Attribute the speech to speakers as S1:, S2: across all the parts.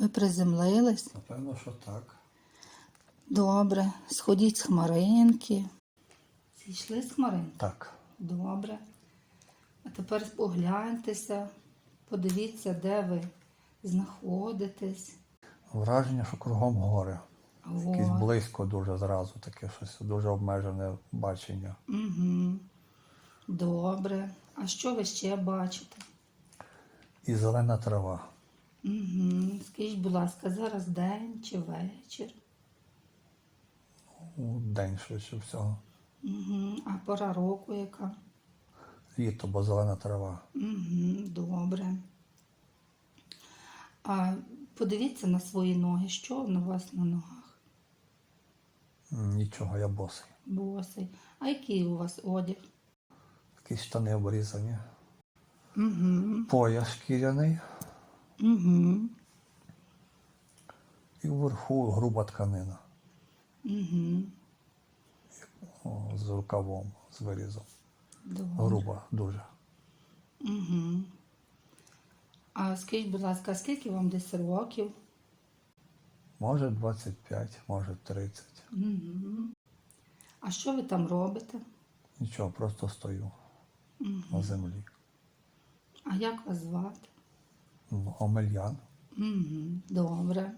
S1: Ви приземлились?
S2: Напевно, що так.
S1: Добре. Сходіть з хмаринки. Зійшли з хмаринки?
S2: Так.
S1: Добре. А тепер погляньтеся, подивіться, де ви знаходитесь.
S2: Враження, що кругом гори. Якесь близько дуже зразу, таке щось дуже обмежене бачення.
S1: Угу. Добре. А що ви ще бачите?
S2: І зелена трава.
S1: Угу. Скажіть, будь ласка, зараз день чи вечір?
S2: День швидше всього.
S1: Угу. А пора року яка?
S2: Літо, бо зелена трава.
S1: Угу. Добре. А подивіться на свої ноги. Що на вас на ногах?
S2: Нічого, я босий.
S1: Босий. А який у вас одяг?
S2: Якісь штани обрізані.
S1: Угу.
S2: Пояс шкіряний.
S1: Угу.
S2: І вверху груба тканина.
S1: Угу.
S2: О, з рукавом, з вирізом.
S1: Добре.
S2: Груба дуже.
S1: Угу. А скажіть, будь ласка, скільки вам десь років?
S2: Може 25, може 30.
S1: Угу. А що ви там робите?
S2: Нічого, просто стою на землі.
S1: А як вас звати?
S2: Ну, Омельян.
S1: Угу. Добре.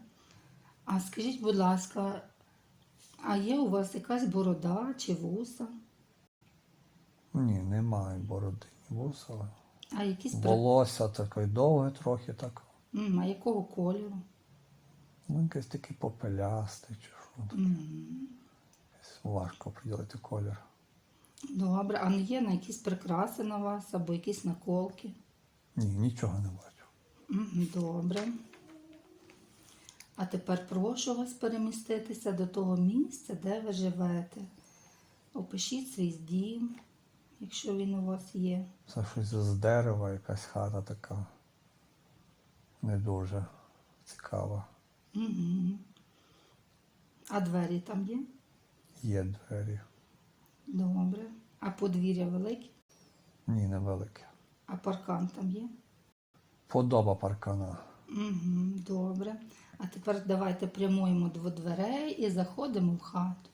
S1: А скажіть, будь ласка, а є у вас якась борода чи вуса?
S2: Ні, немає бороди, вуса.
S1: А якісь при...
S2: Волосся таке довге трохи так.
S1: М, а якого кольору?
S2: Ну, якесь таке попелясте чи що. таке. Якесь Важко приділити колір.
S1: Добре, а не є на якісь прикраси на вас або якісь наколки?
S2: Ні, нічого не бачу.
S1: Добре. А тепер прошу вас переміститися до того місця, де ви живете. Опишіть свій дім, якщо він у вас є.
S2: Це щось з дерева, якась хата така. Не дуже цікава.
S1: Угу. А двері там є?
S2: Є двері.
S1: Добре. А подвір'я велике?
S2: Ні, невелике.
S1: А паркан там є?
S2: Подоба паркана.
S1: Угу, добре. А тепер давайте прямуємо до дверей і заходимо в хату.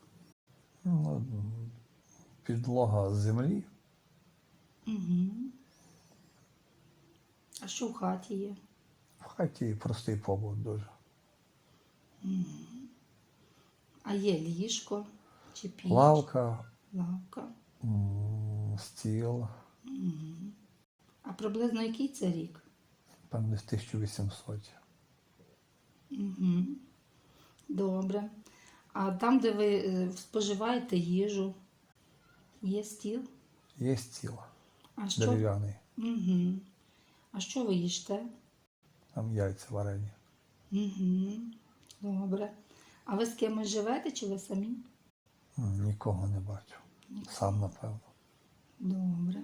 S2: Ну, підлога з землі.
S1: Угу. А що в хаті є?
S2: В хаті простий побут дуже.
S1: А є ліжко чи піч?
S2: Лавка,
S1: Лавка.
S2: м, стіл,
S1: А приблизно який це рік?
S2: Певно, з 1800.
S1: Угу. Добре. А там, де ви е, споживаєте їжу, є стіл?
S2: Є стіл
S1: А що?
S2: дерев'яний,
S1: Угу. А що ви їсте?
S2: там яйця варені.
S1: Угу. Добре. А ви з кимось живете чи ви самі?
S2: Нікого не бачу. Сам, напевно.
S1: Добре.